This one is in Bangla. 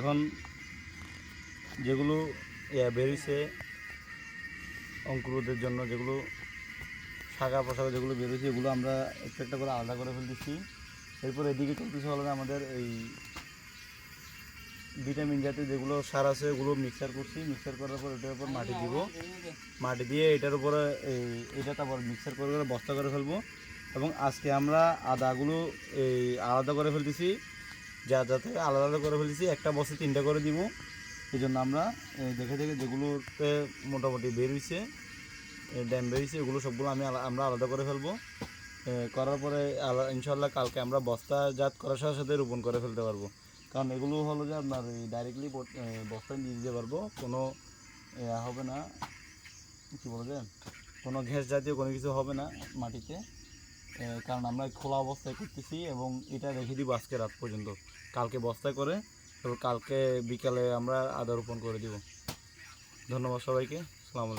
এখন যেগুলো বেরিয়েছে অঙ্কুরোদের জন্য, যেগুলো শাখা পোশাক যেগুলো বেরিয়েছে, এগুলো আমরা একটা একটা করে আলাদা করে ফেলতেছি। এরপর এদিকে চলতেছে হলো আমাদের এই ভিটামিন জাতীয় যেগুলো সার আছে, ওগুলো মিক্সার করছি। মিক্সার করার পর এটার উপর মাটি দিব। মাটি দিয়ে এটার উপরে এই এটা তারপর মিক্সার করে করে বস্তা করে ফেলব। এবং আজকে আমরা আদাগুলো এই আলাদা করে ফেলতেছি। যা যাতে আলাদা আলাদা করে ফেলেছি, একটা বস্তা তিনটা করে দিব। এই জন্য আমরা দেখে দেখে যেগুলোতে মোটামুটি বের হয়েছে ড্যাম বেরিয়েছে ওগুলো সবগুলো আমি আমরা আলাদা করে ফেলব। করার পরে ইনশাল্লাহ কালকে আমরা বস্তা জাত করার সাথে সাথে রোপণ করে ফেলতে পারব। কারণ এগুলো হলো যে আপনার ডাইরেক্টলি বস্তায় নিয়ে দিতে পারব, কোনো হবে না, কী বলে যে, কোনো ঘ্যাস জাতীয় কোনো কিছু হবে না মাটিতে। কারণ আমরা খোলা অবস্থায় করতেছি এবং এটা রেখে দিব আজকে রাত পর্যন্ত। কালকে বস্তায় করে, এবং কালকে বিকালে আমরা আদা রোপণ করে দিব। ধন্যবাদ সবাইকে। আলাইকুম।